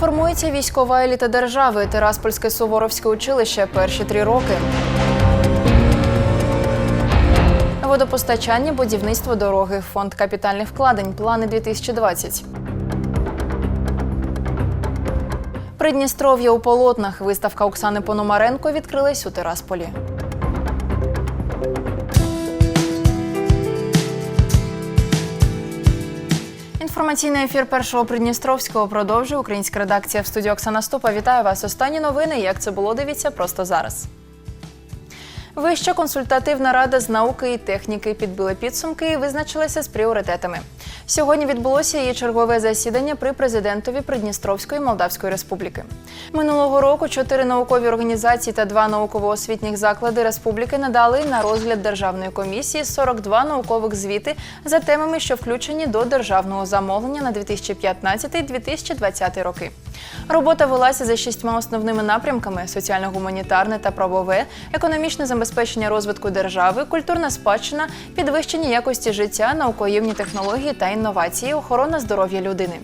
Формується військова еліта держави. Тираспольське Суворовське училище перші три роки. Водопостачання, будівництво дороги, фонд капітальних вкладень, плани 2020. Придністров'я у полотнах. Виставка Оксани Пономаренко відкрилась у Тирасполі. Інформаційний ефір першого Придністровського продовжує українська редакція в студії Оксана Ступа. Вітаю вас. Останні новини. Як це було, дивіться просто зараз. Вища консультативна рада з науки і техніки підбила підсумки і визначилася з пріоритетами. Сьогодні відбулося її чергове засідання при президентові Придністровської Молдавської Республіки. Минулого року чотири наукові організації та два науково-освітніх заклади республіки надали на розгляд державної комісії 42 наукових звіти за темами, що включені до державного замовлення на 2015-2020 роки. Робота велася за шістьма основними напрямками: соціально-гуманітарне та правове, економічне забезпечення розвитку держави, культурна спадщина, підвищення якості життя, наукоємні технології та інновації, охорона здоров'я людини.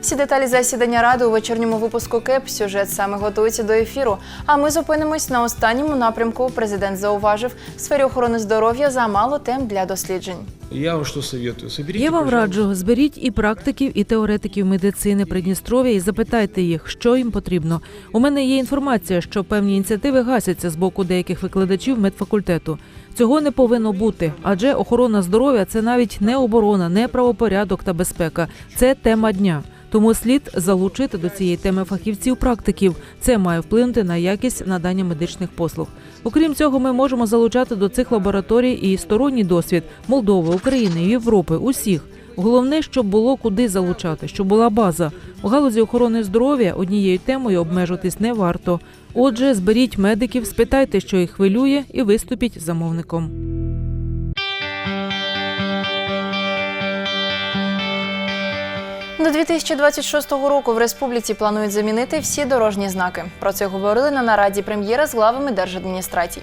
Всі деталі засідання ради у вечірньому випуску КЕП. Сюжет саме готується до ефіру. А ми зупинимось на останньому напрямку. Президент зауважив, в сфері охорони здоров'я замало тем для досліджень. Я вам что советую? Соберите, Я вам пожалуйста, раджу зберіть і практиків, і теоретиків медицини Придністров'я і запитайте їх, що їм потрібно. У мене є інформація, що певні ініціативи гасяться з боку деяких викладачів медфакультету. Цього не повинно бути, адже охорона здоров'я це навіть не оборона, не правопорядок та безпека. Це тема дня. Тому слід залучити до цієї теми фахівців практиків. Це має вплинути на якість надання медичних послуг. Окрім цього, ми можемо залучати до цих лабораторій і сторонній досвід Молдови, України, Європи, усіх. Головне, щоб було куди залучати, щоб була база. У галузі охорони здоров'я однією темою обмежуватись не варто. Отже, зберіть медиків, спитайте, що їх хвилює, і виступіть замовником. До 2026 року в республіці планують замінити всі дорожні знаки. Про це говорили на нараді прем'єра з главами держадміністрацій.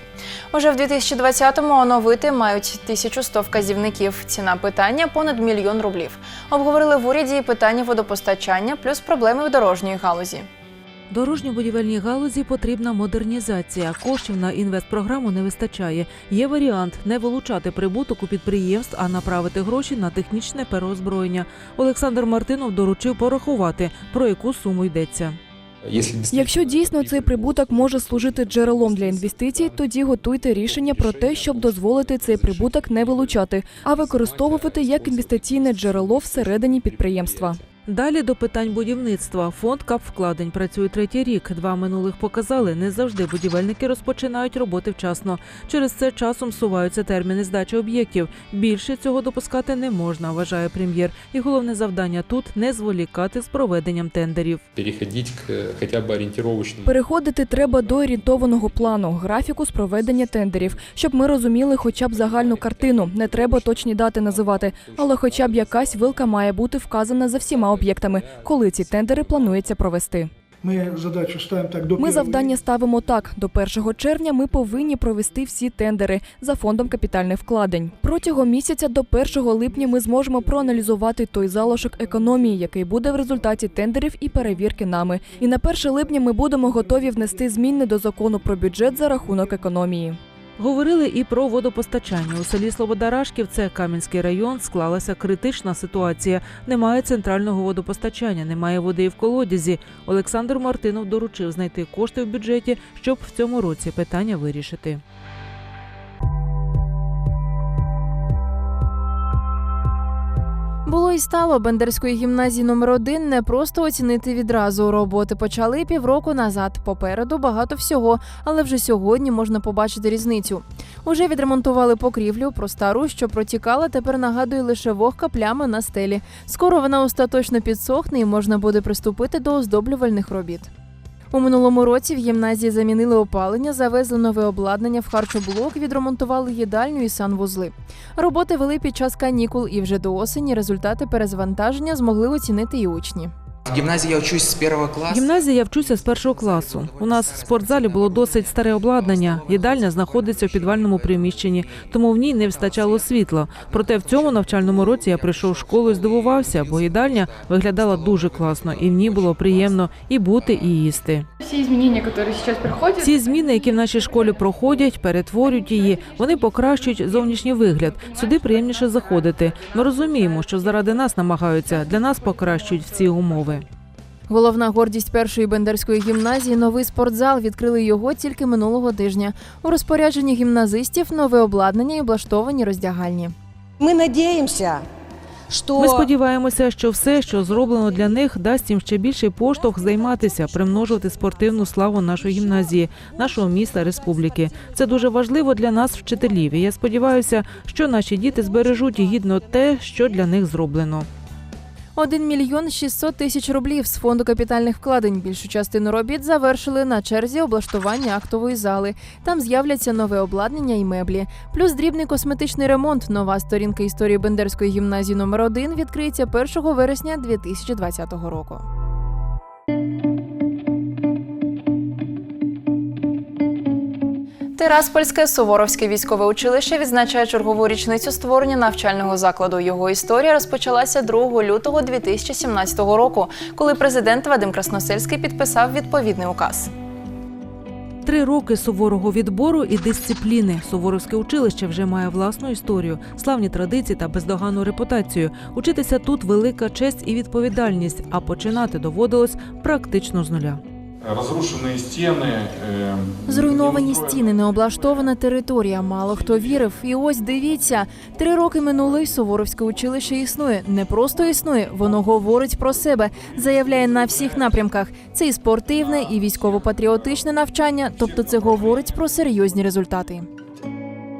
Уже в 2020-му оновити мають 1100 вказівників. Ціна питання понад мільйон рублів. Обговорили в уряді питання водопостачання, плюс проблеми в дорожній галузі. Дорожньо-будівельній галузі потрібна модернізація. Коштів на інвестпрограму не вистачає. Є варіант не вилучати прибуток у підприємств, а направити гроші на технічне переозброєння. Олександр Мартинов доручив порахувати, про яку суму йдеться. Якщо дійсно цей прибуток може служити джерелом для інвестицій, тоді готуйте рішення про те, щоб дозволити цей прибуток не вилучати, а використовувати як інвестиційне джерело всередині підприємства. Далі до питань будівництва. Фонд капвкладень працює третій рік. Два минулих показали, не завжди будівельники розпочинають роботи вчасно. Через це часом суваються терміни здачі об'єктів. Більше цього допускати не можна, вважає прем'єр. І головне завдання тут не зволікати з проведенням тендерів. Переходити треба до орієнтованого плану, графіку з проведення тендерів, щоб ми розуміли хоча б загальну картину. Не треба точні дати називати, але хоча б якась вилка має бути вказана за всіма об'єктами, коли ці тендери планується провести. Ми задачу ставимо так до Ми завдання ставимо так: до 1 червня ми повинні провести всі тендери за фондом капітальних вкладень. Протягом місяця до 1 липня ми зможемо проаналізувати той залишок економії, який буде в результаті тендерів і перевірки нами. І на 1 липня ми будемо готові внести зміни до закону про бюджет за рахунок економії. Говорили і про водопостачання. У селі Слободарашків, це Кам'янський район, склалася критична ситуація. Немає центрального водопостачання, немає води і в колодязі. Олександр Мартинов доручив знайти кошти в бюджеті, щоб в цьому році питання вирішити. Було і стало Бендерської гімназії номер 1 не просто оцінити відразу. Роботи почали півроку назад. Попереду багато всього, але вже сьогодні можна побачити різницю. Уже відремонтували покрівлю про стару, що протікала, тепер нагадує лише вогка плями на стелі. Скоро вона остаточно підсохне і можна буде приступити до оздоблювальних робіт. У минулому році в гімназії замінили опалення, завезли нове обладнання в харчоблок, відремонтували їдальню і санвузли. Роботи вели під час канікул, і вже до осені результати перезвантаження змогли оцінити і учні. В гимназии я учусь с первого В гімназії я вчуся з першого класу. У нас в спортзалі було досить старе обладнання. Їдальня знаходиться в підвальному приміщенні, тому в ній не вистачало світла. Проте в цьому навчальному році я прийшов в школу і здивувався, бо їдальня виглядала дуже класно, і в ній було приємно і бути, і їсти. Все изменения, которые сейчас приходят, Ці зміни, які в нашій школі проходять, перетворюють її, вони покращують зовнішній вигляд. Сюди приємніше заходити. Ми розуміємо, що заради нас намагаються, для нас покращують в ці умови. Головна гордість першої бендерської гімназії новий спортзал. Відкрили його тільки минулого тижня. У розпорядженні гімназистів нове обладнання і облаштовані роздягальні. Мы надеемся, что Ми сподіваємося, що все, що зроблено для них, дасть їм ще більший поштовх займатися, примножувати спортивну славу нашої гімназії, нашого міста, республіки. Це дуже важливо для нас, вчителів. І я сподіваюся, що наші діти збережуть гідно те, що для них зроблено. 1 мільйон 600 тисяч рублів з фонду капітальних вкладень. Більшу частину робіт завершили на черзі облаштування актової зали. Там з'являться нове обладнання і меблі. Плюс дрібний косметичний ремонт. Нова сторінка історії Бендерської гімназії номер 1 відкриється 1 вересня 2020 року. Тираспольське Суворовське військове училище відзначає чергову річницю створення навчального закладу. Його історія розпочалася 2 лютого 2017 року, коли президент Вадим Красносельський підписав відповідний указ. Три роки суворого відбору і дисципліни. Суворовське училище вже має власну історію, славні традиції та бездоганну репутацію. Учитися тут велика честь і відповідальність, а починати доводилось практично з нуля. Разрушенные стены. э, Зруйновані неустроенные- стіни, необлаштована територія. Мало хто вірив. І ось дивіться, три роки минуло, і Суворовське училище існує. Не просто існує, воно говорить про себе, заявляє на всіх напрямках. Це і спортивне, і військово-патріотичне навчання. Тобто, це говорить про серйозні результати.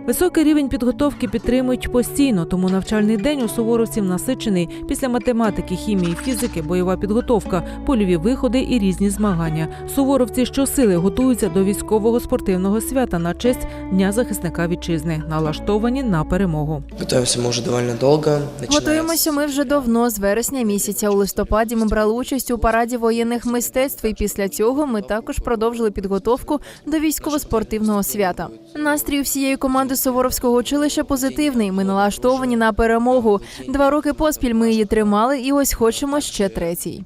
Високий рівень підготовки підтримують постійно, тому навчальний день у суворовців насичений після математики, хімії, фізики, бойова підготовка, польові виходи і різні змагання. Суворовці щосили готуються до військового спортивного свята на честь Дня захисника вітчизни, налаштовані на перемогу. Готовимся мы уже довольно долго. Готуємося ми вже давно, з вересня місяця. У листопаді ми брали участь у параді воєнних мистецтв. І після цього ми також продовжили підготовку до військово-спортивного свята. Настрій всієї команди Суворовського училища позитивний. Ми налаштовані на перемогу. Два роки поспіль ми її тримали, і ось хочемо ще третій.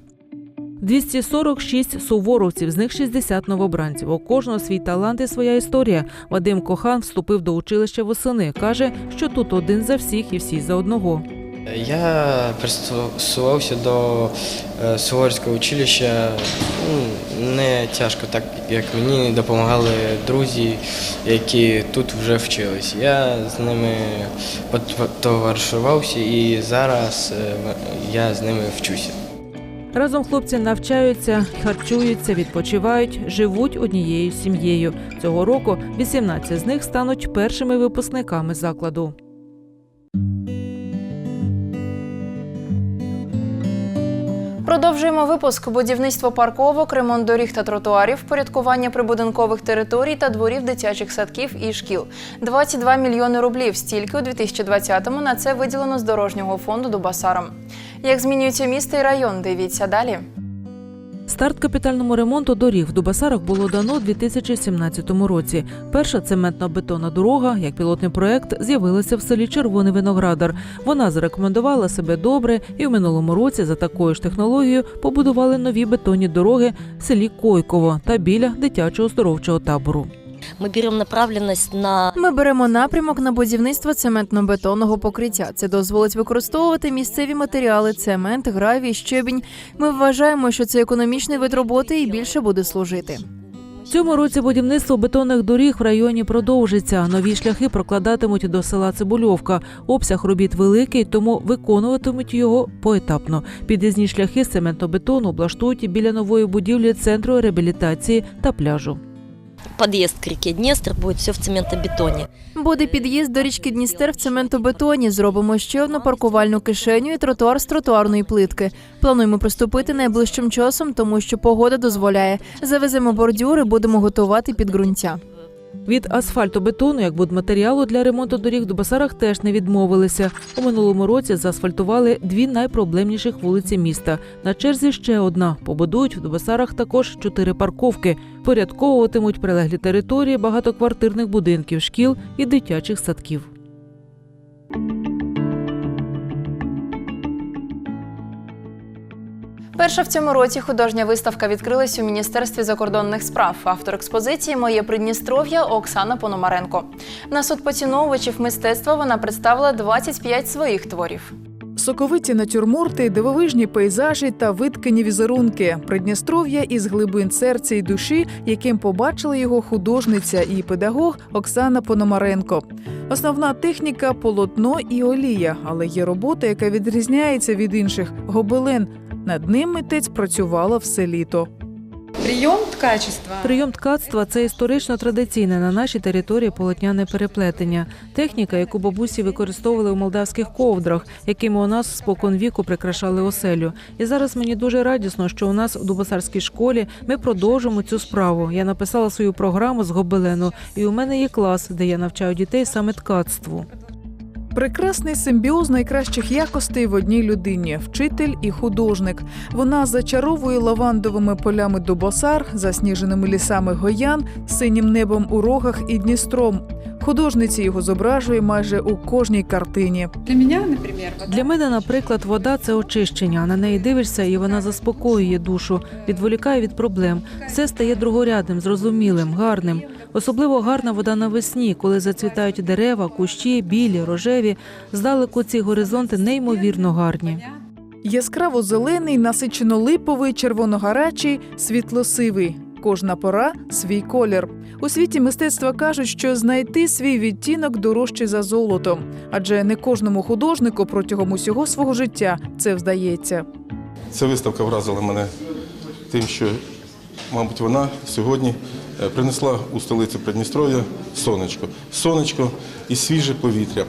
246 суворовців, з них 60 новобранців. У кожного свій талант і своя історія. Вадим Кохан вступив до училища восени. каже, що тут один за всіх і всі за одного. Я пристосувався до е, Суворського училища ну, не тяжко, так як мені допомагали друзі, які тут вже вчились. Я з ними потоваришувався і зараз е, я з ними вчуся. Разом хлопці навчаються, харчуються, відпочивають, живуть однією сім'єю. Цього року 18 з них стануть першими випускниками закладу. Продовжуємо випуск. Будівництво парковок, ремонт доріг та тротуарів, порядкування прибудинкових територій та дворів дитячих садків і шкіл. 22 мільйони рублів. Стільки у 2020-му на це виділено з дорожнього фонду Дубасаром. Як змінюється місто і район? Дивіться далі. Старт капітальному ремонту доріг в Дубасарах було дано у 2017 році. Перша цементно-бетонна дорога, як пілотний проект, з'явилася в селі Червоний Виноградар. Вона зарекомендувала себе добре, і в минулому році за такою ж технологією побудували нові бетонні дороги в селі Койково та біля дитячого здоровчого табору. Мы берем направленность на Ми беремо напрямок на будівництво цементно-бетонного покриття. Це дозволить використовувати місцеві матеріали, цемент, гравій, щебінь. Ми вважаємо, що це економічний вид роботи і більше буде служити. Цьому році будівництво бетонних доріг в районі продовжиться. Нові шляхи прокладатимуть до села Цибульовка. Обсяг робіт великий, тому виконуватимуть його поетапно. Під'їзні шляхи з цементобетону облаштують біля нової будівлі центру реабілітації та пляжу. Подъезд к реке Днестр, будет все в цементобетоне. Буде під'їзд до річки Дністер в цементобетоні. Зробимо ще одну паркувальну кишеню і тротуар з тротуарної плитки. Плануємо приступити найближчим часом, тому що погода дозволяє. Завеземо бордюри, будемо готувати підґрунтя. Від асфальтобетону, як будматеріалу для ремонту доріг до Дубасарах теж не відмовилися. У минулому році заасфальтували дві найпроблемніших вулиці міста. На черзі ще одна. Побудують в Дубасарах також чотири парковки. Порядковуватимуть прилеглі території багатоквартирних будинків, шкіл і дитячих садків. Перша в цьому році художня виставка відкрилась у Міністерстві закордонних справ. Автор експозиції Моє Придністров'я Оксана Пономаренко. На суд поціновувачів мистецтва вона представила 25 своїх творів. Соковиті натюрморти, дивовижні пейзажі та виткані візерунки Придністров'я із глибин серця і душі, яким побачила його художниця і педагог Оксана Пономаренко. Основна техніка полотно і олія, але є робота, яка відрізняється від інших гобелен. Над ним митець працювала все літо. Прием ткачества. Прийом ткацтва це історично традиційне на нашій території полотняне переплетення. Техніка, яку бабусі використовували у молдавських ковдрах, якими у нас спокон віку прикрашали оселю. І зараз мені дуже радісно, що у нас у Дубосарській школі ми продовжимо цю справу. Я написала свою програму з гобелену, і у мене є клас, де я навчаю дітей саме ткацтву. Прекрасний симбіоз найкращих якостей в одній людині вчитель і художник. Вона зачаровує лавандовими полями Дубосар, засніженими лісами Гоян, синім небом у рогах і Дністром. Художниці його зображує майже у кожній картині. Для меня, например, вода. Для мене, наприклад, вода це очищення. На неї дивишся, і вона заспокоює душу, відволікає від проблем. Все стає другорядним, зрозумілим, гарним. Особливо гарна вода навесні, коли зацвітають дерева, кущі, білі, рожеві. Здалеку ці горизонти неймовірно гарні. Яскраво зелений, насичено липовий, червоногарячий, світлосивий. Кожна пора свій колір. У світі мистецтва кажуть, що знайти свій відтінок дорожче за золото, адже не кожному художнику протягом усього свого життя це вдається. Ця виставка вразила мене тим, що, мабуть, вона сьогодні принесла у столицю Придністров'я сонечко. Сонечко і свіже повітря.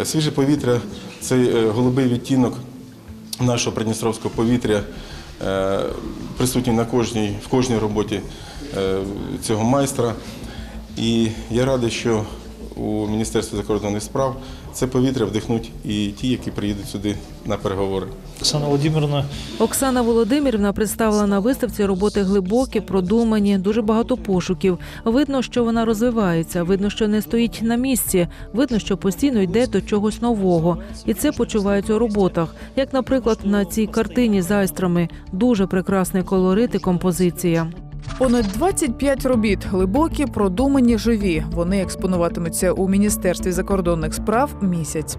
Е, Свіже повітря цей е, голубий відтінок нашого придністровського повітря е, присутній на кожній, в кожній роботі е, цього майстра. І я радий, що у Міністерстві закордонних справ це повітря вдихнуть і ті, які приїдуть сюди на переговори. Оксана Владимировна Оксана Володимирівна представила на виставці роботи глибокі, продумані, дуже багато пошуків. Видно, що вона розвивається, видно, що не стоїть на місці, видно, що постійно йде до чогось нового, і це почувається у роботах. Як, наприклад, на цій картині з айстрами дуже прекрасний колорит і композиція. Понад 25 робіт глибокі, продумані, живі. Вони експонуватимуться у міністерстві закордонних справ місяць.